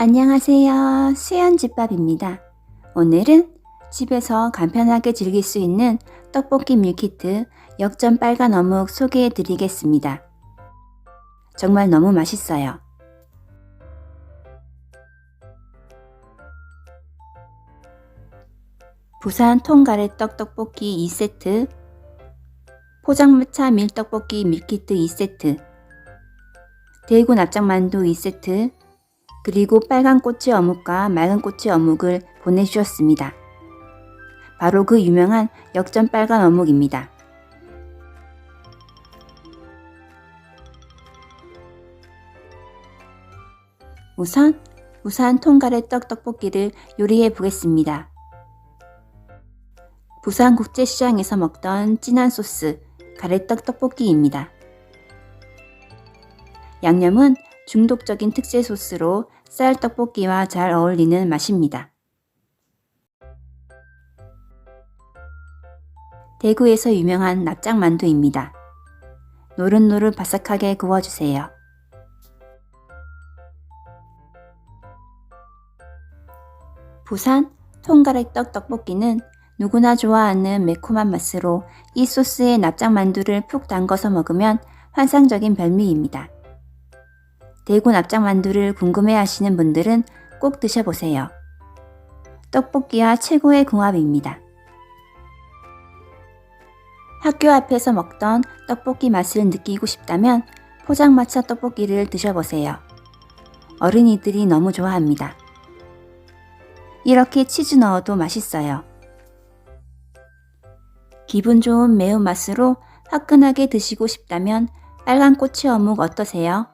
안녕하세요. 수연집밥입니다. 오늘은 집에서 간편하게 즐길 수 있는 떡볶이 밀키트 역전 빨간 어묵 소개해 드리겠습니다. 정말 너무 맛있어요. 부산 통가래떡 떡볶이 2세트, 포장마차 밀떡볶이 밀키트 2세트, 대구 납작만두 2세트, 그리고 빨간 꼬치 어묵과 맑은 꼬치 어묵을 보내주셨습니다. 바로 그 유명한 역전 빨간 어묵입니다. 우선 부산 통가래 떡 떡볶이를 요리해 보겠습니다. 부산 국제시장에서 먹던 진한 소스 가래떡 떡볶이입니다. 양념은 중독적인 특제 소스로 쌀 떡볶이와 잘 어울리는 맛입니다. 대구에서 유명한 납작만두입니다. 노릇노릇 바삭하게 구워주세요. 부산 통가래떡 떡볶이는 누구나 좋아하는 매콤한 맛으로 이 소스에 납작만두를 푹 담궈서 먹으면 환상적인 별미입니다. 대구 납작만두를 궁금해 하시는 분들은 꼭 드셔보세요. 떡볶이와 최고의 궁합입니다. 학교 앞에서 먹던 떡볶이 맛을 느끼고 싶다면 포장마차 떡볶이를 드셔보세요. 어린이들이 너무 좋아합니다. 이렇게 치즈 넣어도 맛있어요. 기분 좋은 매운맛으로 화끈하게 드시고 싶다면 빨간 꼬치 어묵 어떠세요?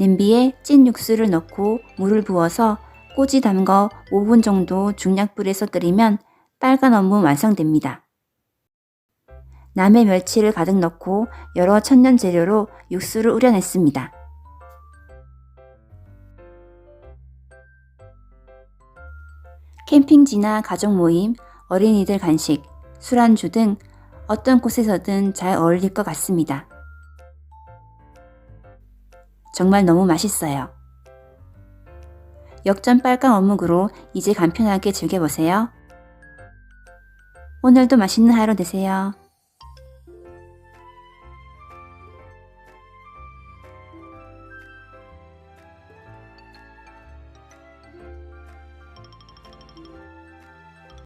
냄비에 찐 육수를 넣고 물을 부어서 꼬지 담궈 5분 정도 중약불에서 끓이면 빨간 어묵 완성됩니다. 남의 멸치를 가득 넣고 여러 천년 재료로 육수를 우려냈습니다. 캠핑지나 가족 모임, 어린이들 간식, 술안주 등 어떤 곳에서든 잘 어울릴 것 같습니다. 정말 너무 맛있어요. 역전 빨간 어묵으로 이제 간편하게 즐겨보세요. 오늘도 맛있는 하루 되세요.